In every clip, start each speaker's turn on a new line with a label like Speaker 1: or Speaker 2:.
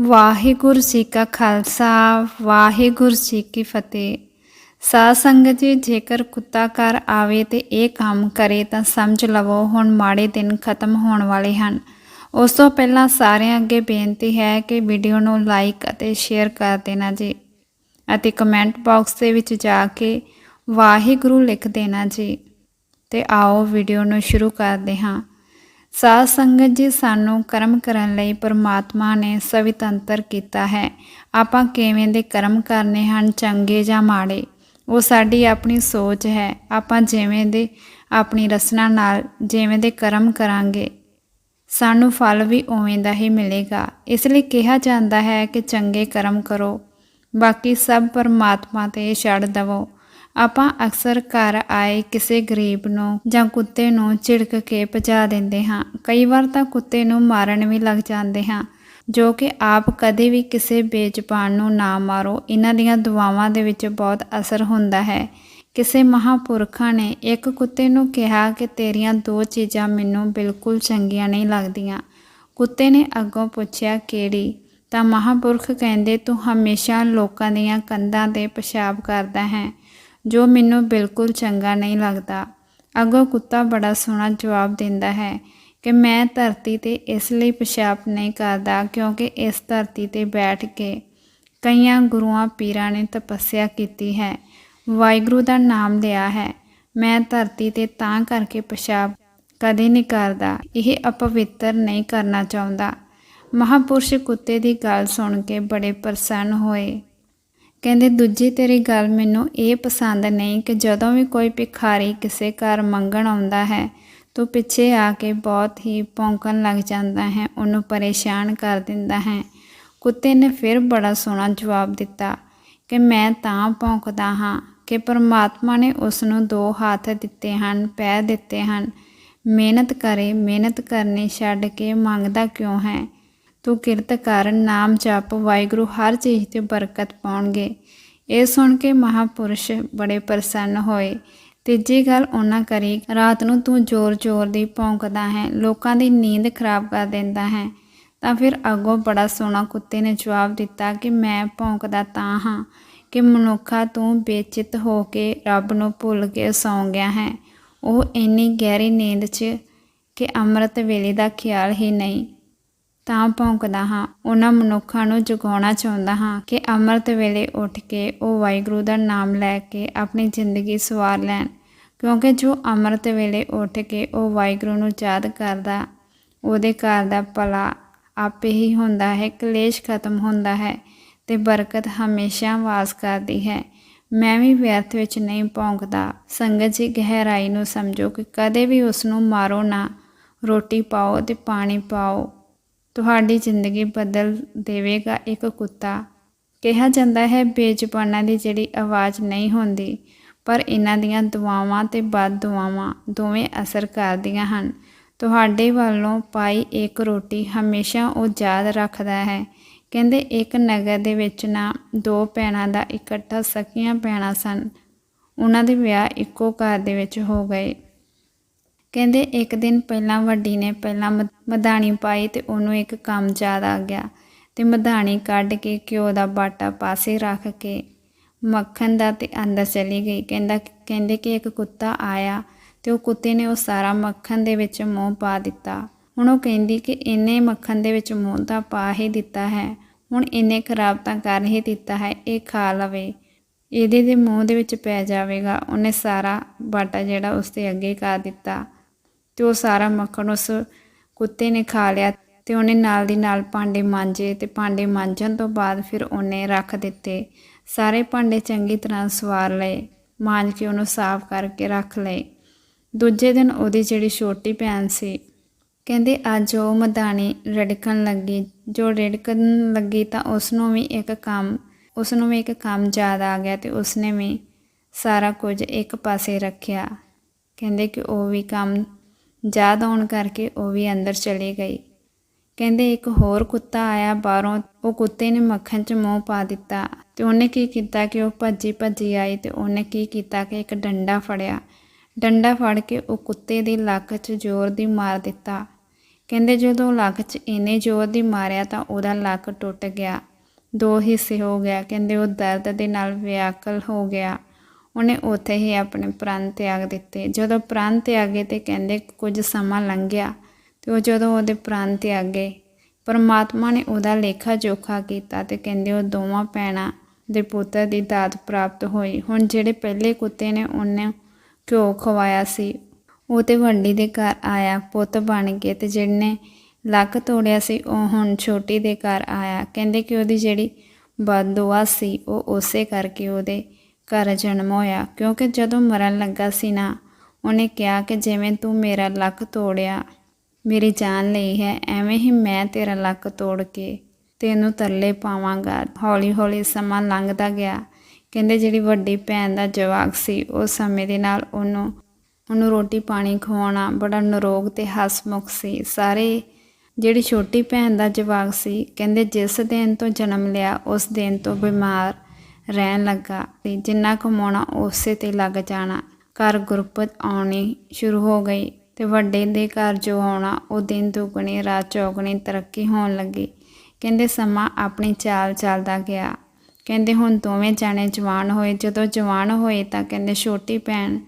Speaker 1: ਵਾਹਿਗੁਰੂ ਜੀ ਕਾ ਖਾਲਸਾ, ਵਾਹਿਗੁਰੂ ਜੀ ਕੀ ਫਤਿਹ। ਸਾਧ ਸੰਗਤ ਜੀ, ਜੇਕਰ ਕੁੱਤਾ ਘਰ ਆਵੇ ਤੇ ਇਹ ਕੰਮ ਕਰੇ ਤਾਂ ਸਮਝ ਲਵੋ, ਹੁਣ ਮਾੜੇ ਦਿਨ ਖਤਮ ਹੋਣ ਵਾਲੇ ਹਨ। ਉਸ ਤੋਂ ਪਹਿਲਾਂ ਸਾਰਿਆਂ ਅੱਗੇ ਬੇਨਤੀ ਹੈ ਕਿ ਵੀਡੀਓ ਨੂੰ ਲਾਈਕ ਅਤੇ ਸ਼ੇਅਰ ਕਰ ਦੇਣਾ ਜੀ। ਅਤੇ ਕਮੈਂਟ ਬਾਕਸ ਦੇ ਵਿੱਚ ਜਾ ਕੇ ਵਾਹਿਗੁਰੂ ਲਿਖ ਦੇਣਾ ਜੀ। ਤੇ ਆਓ ਵੀਡੀਓ ਨੂੰ ਸ਼ੁਰੂ ਕਰਦੇ ਹਾਂ। ਸਾਧ ਸੰਗਤ ਜੀ ਸਾਨੂੰ ਕਰਮ ਕਰਨ ਲਈ ਪਰਮਾਤਮਾ ਨੇ ਸਵਿਤੰਤਰ ਕੀਤਾ ਹੈ। ਆਪਾਂ ਕਿਵੇਂ ਦੇ ਕਰਮ ਕਰਨੇ ਹਨ, ਚੰਗੇ ਜਾਂ ਮਾੜੇ? ਉਹ ਸਾਡੀ ਆਪਣੀ ਸੋਚ ਹੈ। ਆਪਾਂ ਜਿਵੇਂ ਦੇ ਆਪਣੀ ਰਸਨਾ ਨਾਲ ਜਿਵੇਂ ਦੇ ਕਰਮ ਕਰਾਂਗੇ, ਸਾਨੂੰ ਫਲ ਵੀ ਉਵੇਂ ਦਾ ਹੀ ਮਿਲੇਗਾ। ਇਸ ਲਈ ਕਿਹਾ ਜਾਂਦਾ ਹੈ ਕਿ ਚੰਗੇ ਕਰਮ ਕਰੋ। ਬਾਕੀ ਸਭ ਪਰਮਾਤਮਾ ਤੇ ਛੱਡ ਦਵੋ। ਆਪਾਂ ਅਕਸਰ ਘਰ ਆਏ ਕਿਸੇ ਗਰੀਬ ਨੂੰ ਜਾਂ ਕੁੱਤੇ ਨੂੰ ਝਿੜਕ ਕੇ ਭਜਾ ਦਿੰਦੇ ਹਾਂ। ਕਈ ਵਾਰ ਤਾਂ ਕੁੱਤੇ ਨੂੰ ਮਾਰਨ ਵੀ ਲੱਗ ਜਾਂਦੇ ਹਾਂ, ਜੋ ਕਿ ਆਪ ਕਦੇ ਵੀ ਕਿਸੇ ਬੇਜ਼ਬਾਨ ਨੂੰ ਨਾ ਮਾਰੋ। ਇਹਨਾਂ ਦੀਆਂ ਦੁਆਵਾਂ ਦੇ ਵਿੱਚ ਬਹੁਤ ਅਸਰ ਹੁੰਦਾ ਹੈ। ਕਿਸੇ ਮਹਾਪੁਰਖਾਂ ਨੇ ਇੱਕ ਕੁੱਤੇ ਨੂੰ ਕਿਹਾ ਕਿ ਤੇਰੀਆਂ ਦੋ ਚੀਜ਼ਾਂ ਮੈਨੂੰ ਬਿਲਕੁਲ ਚੰਗੀਆਂ ਨਹੀਂ ਲੱਗਦੀਆਂ। ਕੁੱਤੇ ਨੇ ਅੱਗੋਂ ਪੁੱਛਿਆ, ਕਿਹੜੀ? ਤਾਂ ਮਹਾਪੁਰਖ ਕਹਿੰਦੇ, ਤੂੰ ਹਮੇਸ਼ਾ ਲੋਕਾਂ ਦੀਆਂ ਕੰਧਾਂ ਤੇ ਪਿਸ਼ਾਬ ਕਰਦਾ ਹੈ। ਜੋ ਮੈਨੂੰ ਬਿਲਕੁਲ ਚੰਗਾ ਨਹੀਂ ਲੱਗਦਾ। ਅੱਗੋਂ ਕੁੱਤਾ ਬੜਾ ਸੋਹਣਾ ਜਵਾਬ ਦਿੰਦਾ ਹੈ ਕਿ ਮੈਂ ਧਰਤੀ ਤੇ ਇਸ ਲਈ ਪਿਸ਼ਾਬ ਨਹੀਂ ਕਰਦਾ ਕਿਉਂਕਿ ਇਸ ਧਰਤੀ ਤੇ ਬੈਠ ਕੇ ਕਈਆਂ ਗੁਰੂਆਂ ਪੀਰਾਂ ਨੇ ਤਪੱਸਿਆ ਕੀਤੀ ਹੈ। ਵਾਹਿਗੁਰੂ ਦਾ ਨਾਮ ਲਿਆ ਹੈ। ਮੈਂ ਧਰਤੀ ਤੇ ਤਾਂ ਕਰਕੇ ਪਿਸ਼ਾਬ ਕਦੇ ਨਹੀਂ ਕਰਦਾ, ਇਹ ਅਪਵਿੱਤਰ ਨਹੀਂ ਕਰਨਾ ਚਾਹੁੰਦਾ। ਮਹਾਪੁਰਸ਼ ਕੁੱਤੇ ਦੀ ਗੱਲ ਸੁਣ ਕੇ ਬੜੇ ਪ੍ਰਸੰਨ ਹੋਏ। ਕਹਿੰਦੇ, ਦੂਜੀ ਤੇਰੀ ਗੱਲ ਮੈਨੂੰ ਇਹ ਪਸੰਦ ਨਹੀਂ ਕਿ ਜਦੋਂ ਵੀ ਕੋਈ ਭਿਖਾਰੀ ਕਿਸੇ ਘਰ ਮੰਗਣ ਆਉਂਦਾ ਹੈ, ਤੂੰ ਪਿੱਛੇ ਆ ਕੇ ਬਹੁਤ ਹੀ ਭੌਂਕਣ ਲੱਗ ਜਾਂਦਾ ਹੈ, ਉਹਨੂੰ ਪਰੇਸ਼ਾਨ ਕਰ ਦਿੰਦਾ ਹੈ। ਕੁੱਤੇ ਨੇ ਫਿਰ ਬੜਾ ਸੋਹਣਾ ਜਵਾਬ ਦਿੱਤਾ ਕਿ ਮੈਂ ਤਾਂ ਭੌਂਕਦਾ ਹਾਂ ਕਿ ਪਰਮਾਤਮਾ ਨੇ ਉਸ ਨੂੰ ਦੋ ਹੱਥ ਦਿੱਤੇ ਹਨ, ਪੈਰ ਦਿੱਤੇ ਹਨ। ਮਿਹਨਤ ਕਰੇ, ਮਿਹਨਤ ਕਰਨੀ ਛੱਡ ਕੇ ਮੰਗਦਾ ਕਿਉਂ ਹੈ? ਤੂੰ ਕਿਰਤ ਕਰਨ ਨਾਮ ਜਪ, ਵਾਹਿਗੁਰੂ ਹਰ ਚੀਜ਼ ਤੇ ਬਰਕਤ ਪਾਉਣਗੇ। ਇਹ ਸੁਣ ਕੇ ਮਹਾਪੁਰਸ਼ ਬੜੇ ਪ੍ਰਸੰਨ ਹੋਏ। ਤੀਜੀ ਗੱਲ ਉਹਨਾਂ ਕਰੀ, ਰਾਤ ਨੂੰ ਤੂੰ ਜ਼ੋਰ-ਜ਼ੋਰ ਦੀ ਭੌਂਕਦਾ ਹੈ, ਲੋਕਾਂ ਦੀ ਨੀਂਦ ਖਰਾਬ ਕਰ ਦਿੰਦਾ ਹੈ। ਤਾਂ ਫਿਰ ਅੱਗੋਂ ਬੜਾ ਸੋਹਣਾ ਕੁੱਤੇ ਨੇ ਜਵਾਬ ਦਿੱਤਾ ਕਿ ਮੈਂ ਭੌਂਕਦਾ ਤਾਂ ਹਾਂ ਕਿ ਮਨੁੱਖਾ ਤੂੰ ਬੇਚਿਤ ਹੋ ਕੇ ਰੱਬ ਨੂੰ ਭੁੱਲ ਕੇ ਸੌਂ ਗਿਆ ਹੈ। ਉਹ ਇੰਨੀ ਗਹਿਰੀ ਨੀਂਦ 'ਚ ਕਿ ਅੰਮ੍ਰਿਤ ਵੇਲੇ ਦਾ ਖਿਆਲ ਹੀ ਨਹੀਂ। ਤਾਂ ਭੌਂਕਦਾ ਹਾਂ। ਉਹਨਾਂ ਮਨੁੱਖਾਂ ਨੂੰ ਜਗਾਉਣਾ ਚਾਹੁੰਦਾ ਹਾਂ ਕਿ ਅੰਮ੍ਰਿਤ ਵੇਲੇ ਉੱਠ ਕੇ ਉਹ ਵਾਹਿਗੁਰੂ ਦਾ ਨਾਮ ਲੈ ਕੇ ਆਪਣੀ ਜ਼ਿੰਦਗੀ ਸਵਾਰ ਲੈਣ। ਕਿਉਂਕਿ ਜੋ ਅੰਮ੍ਰਿਤ ਵੇਲੇ ਉੱਠ ਕੇ ਉਹ ਵਾਹਿਗੁਰੂ ਨੂੰ ਯਾਦ ਕਰਦਾ, ਉਹਦੇ ਘਰ ਦਾ ਭਲਾ ਆਪੇ ਹੀ ਹੁੰਦਾ ਹੈ, ਕਲੇਸ਼ ਖਤਮ ਹੁੰਦਾ ਹੈ ਤੇ ਬਰਕਤ ਹਮੇਸ਼ਾ ਵਾਸ ਕਰਦੀ ਹੈ। ਮੈਂ ਵੀ ਵਿਅਰਥ ਵਿੱਚ ਨਹੀਂ ਭੌਂਕਦਾ। ਸੰਗਤ ਜੀ ਗਹਿਰਾਈ ਨੂੰ ਸਮਝੋ ਕਿ ਕਦੇ ਵੀ ਉਸ ਨੂੰ ਮਾਰੋ ਨਾ। ਰੋਟੀ ਪਾਓ ਤੇ ਪਾਣੀ ਪਾਓ। ਤੁਹਾਡੀ ਜ਼ਿੰਦਗੀ ਬਦਲ ਦੇਵੇਗਾ ਇੱਕ ਕੁੱਤਾ। ਕਿਹਾ ਜਾਂਦਾ ਹੈ, ਬੇਜ਼ੁਬਾਨਾਂ ਦੀ ਜਿਹੜੀ ਆਵਾਜ਼ ਨਹੀਂ ਹੁੰਦੀ, ਪਰ ਇਹਨਾਂ ਦੀਆਂ ਦੁਆਵਾਂ ਤੇ ਬਦ ਦੁਆਵਾਂ ਦੋਵੇਂ ਅਸਰ ਕਰਦੀਆਂ ਹਨ। ਤੁਹਾਡੇ ਵੱਲੋਂ ਪਾਈ ਇੱਕ ਰੋਟੀ ਹਮੇਸ਼ਾ ਉਹ ਯਾਦ ਰੱਖਦਾ ਹੈ। ਕਹਿੰਦੇ, ਇੱਕ ਨਗਰ ਦੇ ਵਿੱਚ ਨਾ ਦੋ ਭੈਣਾਂ ਦਾ ਇਕੱਠਾ ਸਕੀਆਂ ਭੈਣਾਂ ਸਨ। ਉਹਨਾਂ ਦੇ ਵਿਆਹ ਇੱਕੋ ਘਰ ਦੇ ਵਿੱਚ ਹੋ ਗਏ। ਕਹਿੰਦੇ ਇੱਕ ਦਿਨ ਪਹਿਲਾਂ ਵੱਡੀ ਨੇ ਪਹਿਲਾਂ ਮ- ਮਧਾਣੀ ਪਾਈ ਤੇ ਉਹਨੂੰ ਇੱਕ ਕੰਮ ਯਾਦ ਆ ਗਿਆ ਤੇ ਮਧਾਣੀ ਕੱਢ ਕੇ ਘਿਓ ਦਾ ਬਾਟਾ ਪਾਸੇ ਰੱਖ ਕੇ ਮੱਖਣ ਦਾ ਤੇ ਅੰਦਰ ਚਲੀ ਗਈ। ਕਹਿੰਦਾ ਕਹਿੰਦੇ ਕਿ ਇੱਕ ਕੁੱਤਾ ਆਇਆ ਤੇ ਉਹ ਕੁੱਤੇ ਨੇ ਉਹ ਸਾਰਾ ਮੱਖਣ ਦੇ ਵਿੱਚ ਮੂੰਹ ਪਾ ਦਿੱਤਾ। ਹੁਣ ਉਹ ਕਹਿੰਦੀ ਕਿ ਇਹਨੇ ਮੱਖਣ ਦੇ ਵਿੱਚ ਮੂੰਹ ਤਾਂ ਪਾ ਹੀ ਦਿੱਤਾ ਹੈ, ਹੁਣ ਇਹਨੇ ਖਰਾਬ ਤਾਂ ਕਰ ਹੀ ਦਿੱਤਾ ਹੈ, ਇਹ ਖਾ ਲਵੇ। ਇਹਦੇ ਦੇ ਮੂੰਹ ਦੇ ਵਿੱਚ ਪੈ ਜਾਵੇਗਾ, ਉਹਨੇ ਸਾਰਾ ਬਾਟਾ ਜਿਹੜਾ ਉਸ 'ਤੇ ਅੱਗੇ ਕਰ ਦਿੱਤਾ। ਤੇ ਉਹ ਸਾਰਾ ਮੱਖਣ ਉਸ ਕੁੱਤੇ ਨੇ ਖਾ ਲਿਆ ਤੇ ਉਹਨੇ ਨਾਲ ਦੀ ਨਾਲ ਭਾਂਡੇ ਮਾਂਜੇ ਤੇ ਭਾਂਡੇ ਮਾਂਜਣ ਤੋਂ ਬਾਅਦ ਫਿਰ ਉਹਨੇ ਰੱਖ ਦਿੱਤੇ। ਸਾਰੇ ਭਾਂਡੇ ਚੰਗੀ ਤਰ੍ਹਾਂ ਸਵਾਰ ਲਏ, ਮਾਂਜ ਕੇ ਉਹਨੂੰ ਸਾਫ਼ ਕਰਕੇ ਰੱਖ ਲਏ। ਦੂਜੇ ਦਿਨ ਉਹਦੀ ਜਿਹੜੀ ਛੋਟੀ ਭੈਣ ਸੀ, ਕਹਿੰਦੇ, ਅੱਜ ਉਹ ਮਧਾਣੀ ਰੜਕਣ ਲੱਗੀ। ਜੋ ਰੜਕਣ ਲੱਗੀ ਤਾਂ ਉਸ ਨੂੰ ਵੀ ਇੱਕ ਕੰਮ ਉਸ ਨੂੰ ਵੀ ਇੱਕ ਕੰਮ ਯਾਦ ਆ ਗਿਆ ਤੇ ਉਸਨੇ ਵੀ ਸਾਰਾ ਕੁਝ ਇੱਕ ਪਾਸੇ ਰੱਖਿਆ। ਕਹਿੰਦੇ ਕਿ ਉਹ ਵੀ ਕੰਮ ਯਾਦ ਆਉਣ ਕਰਕੇ ਉਹ ਵੀ ਅੰਦਰ ਚਲੀ ਗਈ। ਕਹਿੰਦੇ ਇੱਕ ਹੋਰ ਕੁੱਤਾ ਆਇਆ ਬਾਹਰੋਂ, ਉਹ ਕੁੱਤੇ ਨੇ ਮੱਖਣ 'ਚ ਮੂੰਹ ਪਾ ਦਿੱਤਾ ਤੇ ਉਹਨੇ ਕੀ ਕੀਤਾ ਕਿ ਉਹ ਭੱਜੀ ਭੱਜੀ ਆਈ ਤੇ ਉਹਨੇ ਕੀ ਕੀਤਾ ਕਿ ਇੱਕ ਡੰਡਾ ਫੜਿਆ। ਡੰਡਾ ਫੜ ਕੇ ਉਹ ਕੁੱਤੇ ਦੀ ਲੱਕ 'ਚ ਜ਼ੋਰ ਦੀ ਮਾਰ ਦਿੱਤਾ। ਕਹਿੰਦੇ ਜਦੋਂ ਲੱਕ 'ਚ ਇੰਨੇ ਜ਼ੋਰ ਦੀ ਮਾਰਿਆ ਤਾਂ ਉਹਦਾ ਲੱਕ ਟੁੱਟ ਗਿਆ। ਦੋ ਹਿੱਸੇ ਹੋ ਗਿਆ। ਕਹਿੰਦੇ ਉਹ ਦਰਦ ਦੇ ਨਾਲ ਵਿਆਕਲ ਹੋ ਗਿਆ। ਉਹਨੇ ਉੱਥੇ ਹੀ ਆਪਣੇ ਪ੍ਰਾਣ ਤਿਆਗ ਦਿੱਤੇ। ਜਦੋਂ ਪ੍ਰਾਣ ਤਿਆਗੇ ਤੇ ਕਹਿੰਦੇ ਕੁਝ ਸਮਾਂ ਲੰਘਿਆ ਤੇ ਉਹ ਜਦੋਂ ਉਹਦੇ ਪ੍ਰਾਣ ਤਿਆਗੇ, ਪਰਮਾਤਮਾ ਨੇ ਉਹਦਾ ਲੇਖਾ ਜੋਖਾ ਕੀਤਾ ਤੇ ਕਹਿੰਦੇ ਉਹ ਦੋਵਾਂ ਭੈਣਾਂ ਦੇ ਪੁੱਤਰ ਦੀ ਦਾਤ ਪ੍ਰਾਪਤ ਹੋਈ। ਹੁਣ ਜਿਹੜੇ ਪਹਿਲੇ ਕੁੱਤੇ ਨੇ ਉਹਨੇ ਘਿਓ ਖਵਾਇਆ ਸੀ। ਉਹ ਤੇ ਵੰਡੀ ਦੇ ਘਰ ਆਇਆ, ਪੁੱਤ ਬਣ ਕੇ ਤੇ ਜਿਹਨੇ ਲੱਕ ਤੋੜਿਆ ਸੀ, ਉਹ ਹੁਣ ਛੋਟੀ ਦੇ ਘਰ ਆਇਆ। ਕਹਿੰਦੇ ਕਿ ਉਹਦੀ ਜਿਹੜੀ ਬਦਦੁਆ ਸੀ, ਉਹ ਉਸੇ ਕਰਕੇ ਉਹਦੇ ਘਰ ਜਨਮ ਹੋਇਆ। ਕਿਉਂਕਿ ਜਦੋਂ ਮਰਨ ਲੱਗਾ ਸੀ ਨਾ, ਉਹਨੇ ਕਿਹਾ ਕਿ ਜਿਵੇਂ ਤੂੰ ਮੇਰਾ ਲੱਕ ਤੋੜਿਆ, ਮੇਰੀ ਜਾਨ ਲਈ ਹੈ, ਐਵੇਂ ਹੀ ਮੈਂ ਤੇਰਾ ਲੱਕ ਤੋੜ ਕੇ ਤੈਨੂੰ ਤਰਲੇ ਪਾਵਾਂਗਾ। ਹੌਲੀ ਹੌਲੀ ਸਮਾਂ ਲੰਘਦਾ ਗਿਆ। ਕਹਿੰਦੇ ਜਿਹੜੀ ਵੱਡੀ ਭੈਣ ਦਾ ਜਵਾਕ ਸੀ, ਉਹ ਸਮੇਂ ਦੇ ਨਾਲ ਉਹਨੂੰ ਉਹਨੂੰ ਰੋਟੀ ਪਾਣੀ ਖਵਾਉਣਾ ਬੜਾ ਨਰੋਗ ਤੇ ਹਸਮੁਖ ਸੀ। ਸਾਰੇ, ਜਿਹੜੀ ਛੋਟੀ ਭੈਣ ਦਾ ਜਵਾਕ ਸੀ, ਕਹਿੰਦੇ ਜਿਸ ਦਿਨ ਤੋਂ ਜਨਮ ਲਿਆ, ਉਸ ਦਿਨ ਤੋਂ ਬਿਮਾਰ ਰਹਿਣ ਲੱਗਾ ਤੇ ਜਿੰਨਾ ਕਮਾਉਣਾ ਉਸੇ ਤੇ ਲੱਗ ਜਾਣਾ। ਘਰ ਗੁਰਬਤ ਆਉਣੀ ਸ਼ੁਰੂ ਹੋ ਗਈ ਤੇ ਵੱਡੇ ਦੇ ਘਰ ਜੋ ਆਉਣਾ, ਉਹ ਦਿਨ ਦੁਗਣੀ, ਰਾਤ ਚੌਗਣੀ ਤਰੱਕੀ ਹੋਣ ਲੱਗੀ। ਕਹਿੰਦੇ ਸਮਾਂ ਆਪਣੀ ਚਾਲ ਚੱਲਦਾ ਗਿਆ। ਕਹਿੰਦੇ ਹੁਣ ਦੋਵੇਂ ਜਾਣੇ ਜਵਾਨ ਹੋਏ, ਜਦੋਂ ਜਵਾਨ ਹੋਏ ਤਾਂ ਕਹਿੰਦੇ ਛੋਟੀ ਭੈਣ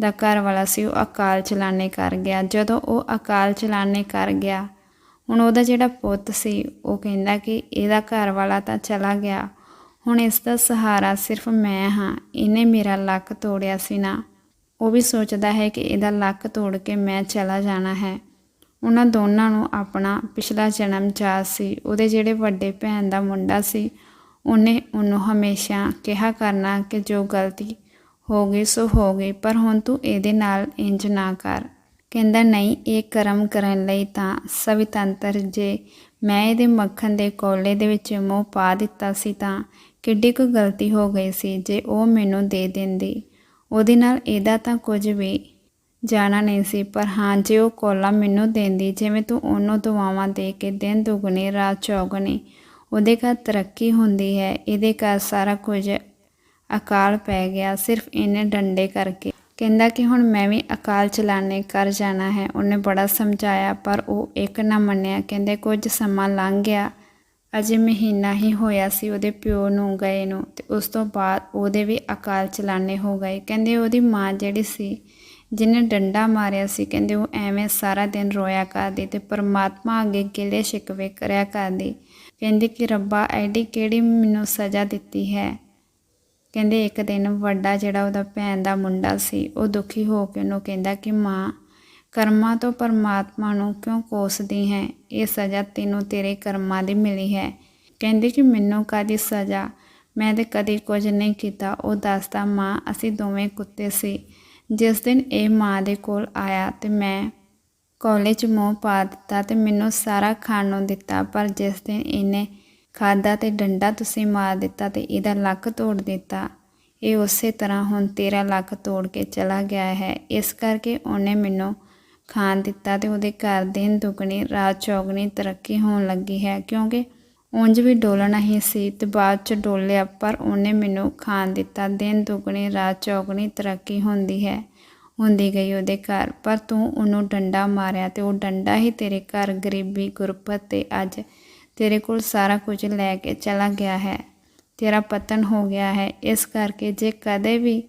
Speaker 1: ਦਾ ਘਰ ਵਾਲਾ ਸੀ, ਉਹ ਅਕਾਲ ਚਲਾਣੇ ਕਰ ਗਿਆ। ਜਦੋਂ ਉਹ ਅਕਾਲ ਚਲਾਣੇ ਕਰ ਗਿਆ, ਹੁਣ ਉਹਦਾ ਜਿਹੜਾ ਪੁੱਤ ਸੀ, ਉਹ ਕਹਿੰਦਾ ਕਿ ਇਹਦਾ ਘਰ ਵਾਲਾ ਤਾਂ ਚਲਾ ਗਿਆ। ਹੁਣ ਇਸ ਦਾ ਸਹਾਰਾ ਸਿਰਫ ਮੈਂ ਹਾਂ, ਇਹਨੇ ਮੇਰਾ ਲੱਕ ਤੋੜਿਆ ਸੀ ਨਾ। ਉਹ ਵੀ ਸੋਚਦਾ ਹੈ ਕਿ ਇਹਦਾ ਲੱਕ ਤੋੜ ਕੇ ਮੈਂ ਚਲਾ ਜਾਣਾ ਹੈ। ਉਹਨਾਂ ਦੋਨਾਂ ਨੂੰ ਆਪਣਾ ਪਿਛਲਾ ਜਨਮ ਯਾਦ ਸੀ। ਉਹਦੇ ਜਿਹੜੇ ਵੱਡੇ ਭੈਣ ਦਾ ਮੁੰਡਾ ਸੀ, ਉਹਨੇ ਉਹਨੂੰ ਹਮੇਸ਼ਾ ਕਿਹਾ ਕਰਨਾ ਕਿ ਜੋ ਗਲਤੀ ਹੋ ਗਈ ਸੋ ਹੋ ਗਈ, ਪਰ ਹੁਣ ਤੂੰ ਇਹਦੇ ਨਾਲ ਇੰਜ ਨਾ ਕਰ। ਕਹਿੰਦਾ, ਨਹੀਂ, ਇਹ ਕਰਮ ਕਰਨ ਲਈ ਤਾਂ ਸਵਿਤੰਤਰ ਜੇ ਮੈਂ ਇਹਦੇ ਮੱਖਣ ਦੇ ਕੋਲੇ ਦੇ ਵਿੱਚ ਮੂੰਹ ਪਾ ਦਿੱਤਾ ਸੀ ਤਾਂ ਕਿੱਡੀ ਕੁ ਗਲਤੀ ਹੋ ਗਈ ਸੀ ਜੇ ਉਹ ਮੈਨੂੰ ਦੇ ਦਿੰਦੀ। ਉਹਦੇ ਨਾਲ ਇਹਦਾ ਤਾਂ ਕੁਝ ਵੀ ਜਾਣਾ ਨਹੀਂ ਸੀ, ਪਰ ਹਾਂ, ਜੇ ਉਹ ਕੋਲਾ ਮੈਨੂੰ ਦਿੰਦੀ, ਜਿਵੇਂ ਤੂੰ ਉਹਨੂੰ ਦੁਆਵਾਂ ਦੇ ਕੇ ਦਿਨ ਦੁਗਣੀ, ਰਾਤ ਚੌਗਣੀ, ਉਹਦੇ ਘਰ ਤਰੱਕੀ ਹੁੰਦੀ ਹੈ, ਇਹਦੇ ਘਰ ਸਾਰਾ ਕੁਝ ਅਕਾਲ ਪੈ ਗਿਆ, ਸਿਰਫ ਇਹਨੇ ਡੰਡੇ ਕਰਕੇ। ਕਹਿੰਦਾ ਕਿ ਹੁਣ ਮੈਂ ਵੀ ਅਕਾਲ ਚਲਾਣੇ ਕਰ ਜਾਣਾ ਹੈ। ਉਹਨੇ ਬੜਾ ਸਮਝਾਇਆ, ਪਰ ਉਹ ਇੱਕ ਨਾ ਮੰਨਿਆ। ਕਹਿੰਦੇ, ਕੁਝ ਸਮਾਂ ਲੰਘ ਗਿਆ। ਅਜੇ ਮਹੀਨਾ ਹੀ ਹੋਇਆ ਸੀ ਉਹਦੇ ਪਿਓ ਨੂੰ ਗਏ ਨੂੰ ਤੇ ਉਸ ਤੋਂ ਬਾਅਦ ਉਹਦੇ ਵੀ ਅਕਾਲ ਚਲਾਣੇ ਹੋ ਗਏ। ਕਹਿੰਦੇ, ਉਹਦੀ ਮਾਂ ਜਿਹੜੀ ਸੀ, ਜਿਹਨੇ ਡੰਡਾ ਮਾਰਿਆ ਸੀ, ਕਹਿੰਦੇ, ਉਹ ਐਵੇਂ ਸਾਰਾ ਦਿਨ ਰੋਇਆ ਕਰਦੀ ਤੇ ਪਰਮਾਤਮਾ ਅੱਗੇ ਕਿਲੇ ਸ਼ਿਕਵੇ ਕਰਿਆ ਕਰਦੀ। ਕਹਿੰਦੀ ਕਿ, ਰੱਬਾ, ਐਡੀ ਕਿਹੜੀ ਮੈਨੂੰ ਸਜ਼ਾ ਦਿੱਤੀ ਹੈ? ਕਹਿੰਦੇ ਇੱਕ ਦਿਨ ਵੱਡਾ ਜਿਹੜਾ ਉਹਦਾ ਭੈਣ ਦਾ ਮੁੰਡਾ ਸੀ, ਉਹ ਦੁਖੀ ਹੋ ਕੇ ਉਹਨੂੰ ਕਹਿੰਦਾ ਕਿ ਮਾਂ, ਕਰਮਾਂ ਤੋਂ ਪਰਮਾਤਮਾ ਨੂੰ ਕਿਉਂ ਕੋਸਦੀ ਹੈ? ਇਹ ਸਜ਼ਾ ਤੈਨੂੰ ਤੇਰੇ ਕਰਮਾਂ ਦੀ ਮਿਲੀ ਹੈ। ਕਹਿੰਦੇ ਕਿ ਮੈਨੂੰ ਕਾਦੀ ਸਜ਼ਾ? ਮੈਂ ਤੇ ਕਦੇ ਕੁਝ ਨਹੀਂ ਕੀਤਾ। ਉਹ ਦੱਸਦਾ, ਮਾਂ, ਅਸੀਂ ਦੋਵੇਂ ਕੁੱਤੇ ਸੀ। ਜਿਸ ਦਿਨ ਇਹ ਮਾਂ ਦੇ ਕੋਲ ਆਇਆ ਤੇ ਮੈਂ ਕੋਲੇ 'ਚ ਮੂੰਹ ਪਾ ਦਿੱਤਾ ਤੇ ਮੈਨੂੰ ਸਾਰਾ ਖਾਣ ਨੂੰ ਦਿੱਤਾ, ਪਰ ਜਿਸ ਦਿਨ ਇਹਨੇ ਖਾਦਾ ਤੇ ਡੰਡਾ ਤੁਸੀਂ ਮਾਰ ਦਿੱਤਾ ਤੇ ਇਹਦਾ ਲੱਕ ਤੋੜ ਦਿੱਤਾ। ਇਹ ਉਸੇ ਤਰ੍ਹਾਂ ਹੁਣ ਤੇਰਾ ਲੱਕ ਤੋੜ ਕੇ ਚਲਾ ਗਿਆ ਹੈ। ਇਸ ਕਰਕੇ ਉਹਨੇ ਮੈਨੂੰ ਖਾਣ ਦਿੱਤਾ ਤੇ ਉਹਦੇ ਘਰ ਦਿਨ ਦੁਗਣੀ, ਰਾਤ ਚੌਗਣੀ ਤਰੱਕੀ ਹੋਣ ਲੱਗੀ ਹੈ ਕਿਉਂਕਿ ਉਂਝ ਵੀ ਡੋਲਣਾ ਹੀ ਸੀ ਤੇ ਬਾਅਦ ਚ ਡੋਲਿਆ ਪਰ ਉਹਨੇ ਮੈਨੂੰ ਖਾਣ ਦਿੱਤਾ। ਦਿਨ ਦੁਗਣੀ, ਰਾਤ ਚੌਗਣੀ ਤਰੱਕੀ ਹੁੰਦੀ ਹੈ, ਹੁੰਦੀ ਗਈ ਉਹਦੇ ਘਰ। ਪਰ ਤੂੰ ਉਹਨੂੰ ਡੰਡਾ ਮਾਰਿਆ ਤੇ ਉਹ ਡੰਡਾ ਹੀ ਤੇਰੇ ਘਰ ਗਰੀਬੀ, ਗੁਰਬਤ ਤੇ ਅੱਜ ਤੇਰੇ ਕੋਲ ਸਾਰਾ ਕੁਝ ਲੈ ਕੇ ਚਲਾ ਗਿਆ ਹੈ। ਤੇਰਾ ਪਤਨ ਹੋ ਗਿਆ ਹੈ। ਇਸ ਕਰਕੇ ਜੇ ਕਦੇ ਵੀ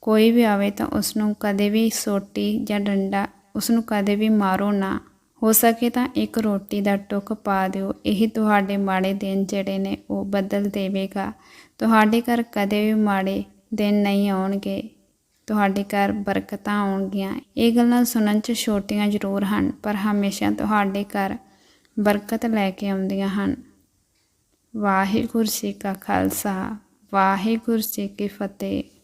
Speaker 1: ਕੋਈ ਵੀ ਆਵੇ ਤਾਂ ਉਸ ਨੂੰ ਕਦੇ ਵੀ ਸੋਟੀ ਜਾਂ ਡੰਡਾ ਉਸ ਨੂੰ ਕਦੇ ਵੀ ਮਾਰੋ ਨਾ। ਹੋ ਸਕੇ ਤਾਂ ਇੱਕ ਰੋਟੀ ਦਾ ਟੁੱਕ ਪਾ ਦਿਓ। ਇਹੀ ਤੁਹਾਡੇ ਮਾੜੇ ਦਿਨ ਜਿਹੜੇ ਨੇ ਉਹ ਬਦਲ ਦੇਵੇਗਾ। ਤੁਹਾਡੇ ਘਰ ਕਦੇ ਵੀ ਮਾੜੇ ਦਿਨ ਨਹੀਂ ਆਉਣਗੇ। ਤੁਹਾਡੇ ਘਰ ਬਰਕਤਾਂ ਆਉਣਗੀਆਂ। ਇਹ ਗੱਲਾਂ ਸੁਣਨ 'ਚ ਛੋਟੀਆਂ ਜ਼ਰੂਰ ਹਨ, ਪਰ ਹਮੇਸ਼ਾ ਤੁਹਾਡੇ ਘਰ ਬਰਕਤ ਲੈ ਕੇ ਆਉਂਦੀਆਂ ਹਨ। ਵਾਹਿਗੁਰੂ ਜੀ ਕਾ ਖਾਲਸਾ ਵਾਹਿਗੁਰੂ ਜੀ ਕੀ ਫਤਿਹ।